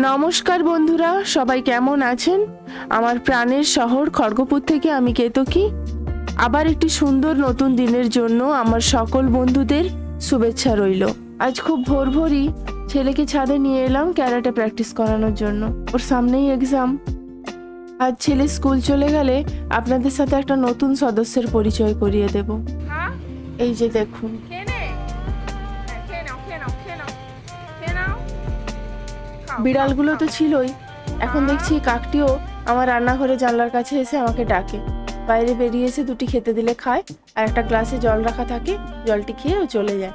নমস্কার বন্ধুরা সবাই কেমন আছেন? আমার প্রাণের শহর খড়গপুর থেকে আমি কেতকী। আবার একটি সুন্দর নতুন দিনের জন্য আমার সকল বন্ধুদের শুভেচ্ছা রইল। আজ খুব ভোর ভোরই ছেলেকে ছাদে নিয়ে এলাম ক্যারাটে প্র্যাকটিস করানোর জন্য। ওর সামনেই এক্সাম আজ ছেলে স্কুল চলে গেলে আপনাদের সাথে একটা নতুন সদস্যের পরিচয় করিয়ে দেব। হ্যাঁ? এই যে দেখুন। বিড়ালগুলো তো ছিলই। এখন দেখছি কাকটিও আমার রান্নাঘরে জানলার কাছে এসে আমাকে ডাকে। বাইরে বেরিয়ে এসে দুটি খেতে দিলে খায় আর একটা গ্লাসে জল রাখা থাকে জলটি খেয়ে ও চলে যায়।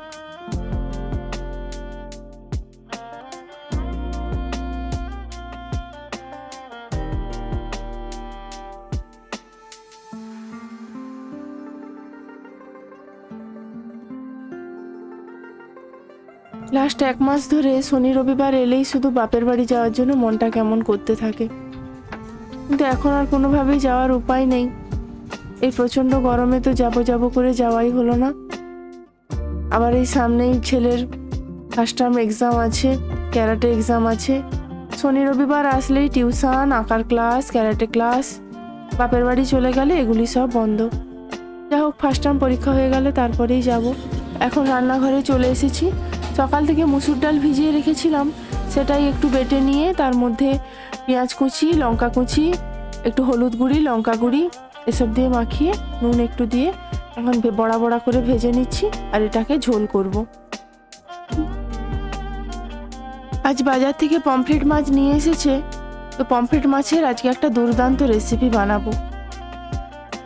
লাস্ট এক মাস ধরে শনি রবিবার এলেই শুধু বাপের বাড়ি যাওয়ার জন্য মনটা কেমন করতে থাকে। কিন্তু এখন আর কোনোভাবেই যাওয়ার উপায় নেই। এই প্রচণ্ড গরমে তো যাব যাব করে যাওয়াই হলো না। আবার এই সামনেই ছেলের ফার্স্ট টার্ম এক্সাম আছে ক্যারাটে এক্সাম আছে। শনি রবিবার আসলেই টিউশন আঁকার ক্লাস ক্যারাটে ক্লাস বাপের বাড়ি চলে গেলে এগুলি সব বন্ধ। যা হোক ফার্স্ট টার্ম পরীক্ষা হয়ে গেলে তারপরেই যাব। এখন রান্নাঘরে চলে এসেছি। সকাল থেকে মুসুর ডাল ভিজিয়ে রেখেছিলাম। সেটাই একটু বেটে নিয়ে তার মধ্যে পেঁয়াজ কুচি, লঙ্কা কুচি, একটু হলুদ গুঁড়ি, লঙ্কা গুঁড়ি এসব দিয়ে মাখিয়ে নুন একটু দিয়ে এখন বড়া বড়া করে ভেজে নিচ্ছি আর এটাকে ঝোল করব। আজ বাজার থেকে পমফ্রেট মাছ নিয়ে এসেছে। তো পমফ্রেট মাছের আজকে একটা দুর্দান্ত রেসিপি বানাবো।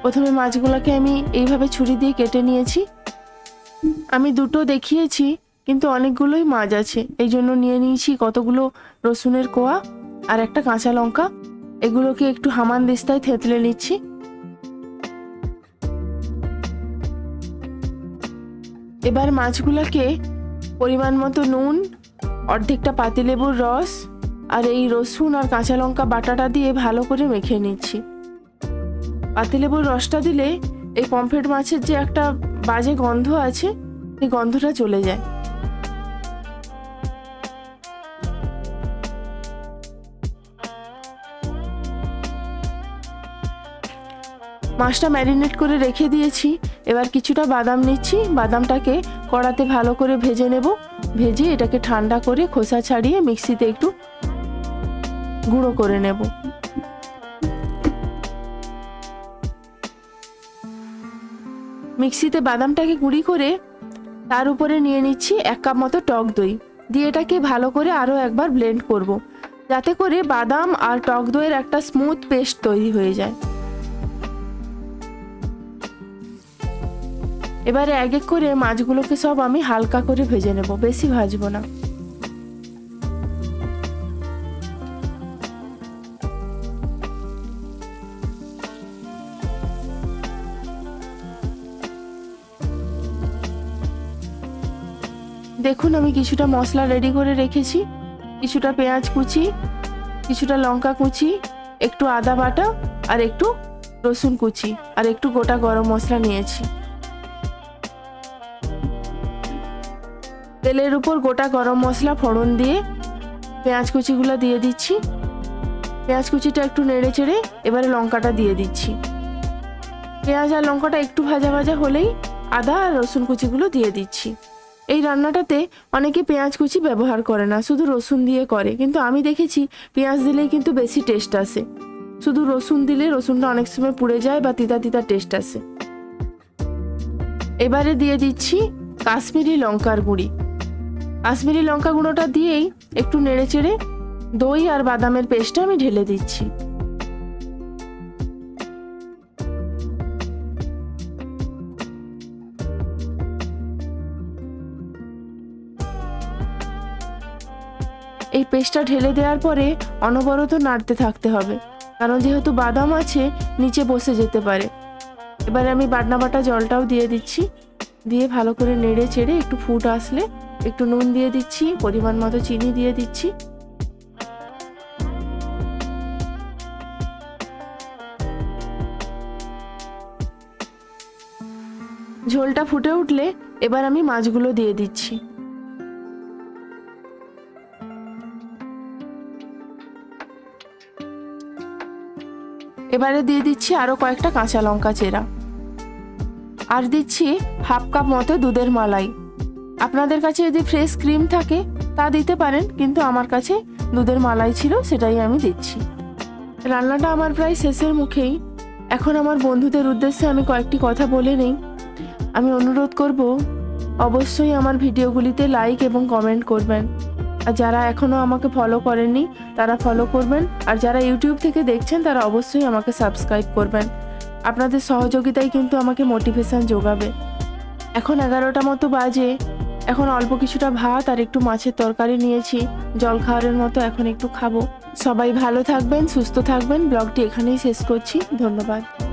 প্রথমে মাছগুলোকে আমি এইভাবে ছুরি দিয়ে কেটে নিয়েছি। আমি দুটো দেখিয়েছি। কিন্তু অনেকগুলোই মাছ আছে। এই জন্য নিয়ে নিয়েছি কতগুলো রসুনের কোয়া আর একটা কাঁচা লঙ্কা। এগুলোকে একটু হামান দিস্তায় থেতলে নিচ্ছি। এবার মাছগুলোকে পরিমাণ মতো নুন, অর্ধেকটা পাতিলেবুর রস আর এই রসুন আর কাঁচা লঙ্কা বাটাটা দিয়ে ভালো করে মেখে নিচ্ছি। পাতিলেবুর রসটা দিলে এই পমফ্রেট মাছের যে একটা বাজে গন্ধ আছে, সেই গন্ধটা চলে যায়। মাছটা ম্যারিনেট করে রেখে দিয়েছি। এবার কিছুটা বাদাম নিচ্ছি। বাদামটাকে কড়াতে ভালো করে ভেজে নেব। ভেজে এটাকে ঠান্ডা করে খোসা ছাড়িয়ে মিক্সিতে একটু গুঁড়ো করে নেব। মিক্সিতে বাদামটাকে গুঁড়ি করে তার উপরে নিয়ে নিচ্ছি এক কাপ মতো টক দই। দিয়ে এটাকে ভালো করে আরও একবার ব্লেন্ড করব। যাতে করে বাদাম আর টক দইয়ের একটা স্মুথ পেস্ট তৈরি হয়ে যায়। এবারে এক এক করে মাছগুলোকে সব আমি হালকা করে ভেজে নেব, বেশি ভাজবো না। দেখুন, আমি কিছুটা মশলা রেডি করে রেখেছি। কিছুটা পেঁয়াজ কুচি, কিছুটা লঙ্কা কুচি, একটু আদা বাটা আর একটু রসুন কুচি আর একটু গোটা গরম মশলা নিয়েছি। তেলের উপর গোটা গরম মশলা ফোড়ন দিয়ে পেঁয়াজ কুচিগুলো দিয়ে দিচ্ছি। পেঁয়াজ কুচিটা একটু নেড়ে চেড়ে এবারে লঙ্কাটা দিয়ে দিচ্ছি। পেঁয়াজ আর লঙ্কাটা একটু ভাজা ভাজা হলেই আদা আর রসুন কুচিগুলো দিয়ে দিচ্ছি। এই রান্নাটাতে অনেকে পেঁয়াজ কুচি ব্যবহার করে না, শুধু রসুন দিয়ে করে। কিন্তু আমি দেখেছি পেঁয়াজ দিলেই কিন্তু বেশি টেস্ট আসে। শুধু রসুন দিলে রসুনটা অনেক সময় পুড়ে যায় বা তিতা তিতা টেস্ট আসে। এবারে দিয়ে দিচ্ছি কাশ্মীরি লঙ্কার গুঁড়ি। কাশ্মীরি লঙ্কা গুঁড়োটা দিয়েই একটু নেড়ে চেড়ে দই আর বাদামের পেস্টটা আমি ঢেলে দিচ্ছি। এই পেস্টটা ঢেলে দেওয়ার পরে অনবরত নাড়তে থাকতে হবে, কারণ যেহেতু বাদাম আছে, নিচে বসে যেতে পারে। এবারে আমি বাটনা বাটা জলটাও দিয়ে দিচ্ছি, দিয়ে ভালো করে নেড়ে চেড়ে একটু ফুট আসলে একটু নুন দিয়ে দিচ্ছি, পরিমাণ মতো চিনি দিয়ে দিচ্ছি। ঝোলটা ফুটে উঠলে এবার আমি মাছগুলো দিয়ে দিচ্ছি। এবারে দিয়ে দিচ্ছি আরও কয়েকটা কাঁচা লঙ্কা চেরা। আর দিচ্ছি হাফ কাপ মতো দুধের মালাই। আপনাদের কাছে যদি ফ্রেশ ক্রিম থাকে, তা দিতে পারেন, কিন্তু আমার কাছে দুধের মালাই ছিল, সেটাই আমি দিচ্ছি। রান্নাটা আমার প্রায় শেষের মুখেই। এখন আমার বন্ধুদের উদ্দেশ্যে আমি কয়েকটি কথা বলে নেই। আমি অনুরোধ করব, অবশ্যই আমার ভিডিওগুলিতে লাইক এবং কমেন্ট করবেন। আর যারা এখনও আমাকে ফলো করেননি, তারা ফলো করবেন। আর যারা ইউটিউব থেকে দেখছেন, তারা অবশ্যই আমাকে সাবস্ক্রাইব করবেন। আপনাদের সহযোগিতাই কিন্তু আমাকে মোটিভেশন যোগাবে। এখন এগারোটা মতো বাজে। এখন অল্প কিছুটা ভাত আর একটু মাছের তরকারি নিয়েছি। জল খাওয়ারের মতো এখন একটু খাব। সবাই ভালো থাকবেন, সুস্থ থাকবেন। ব্লগটি এখানেই শেষ করছি। ধন্যবাদ।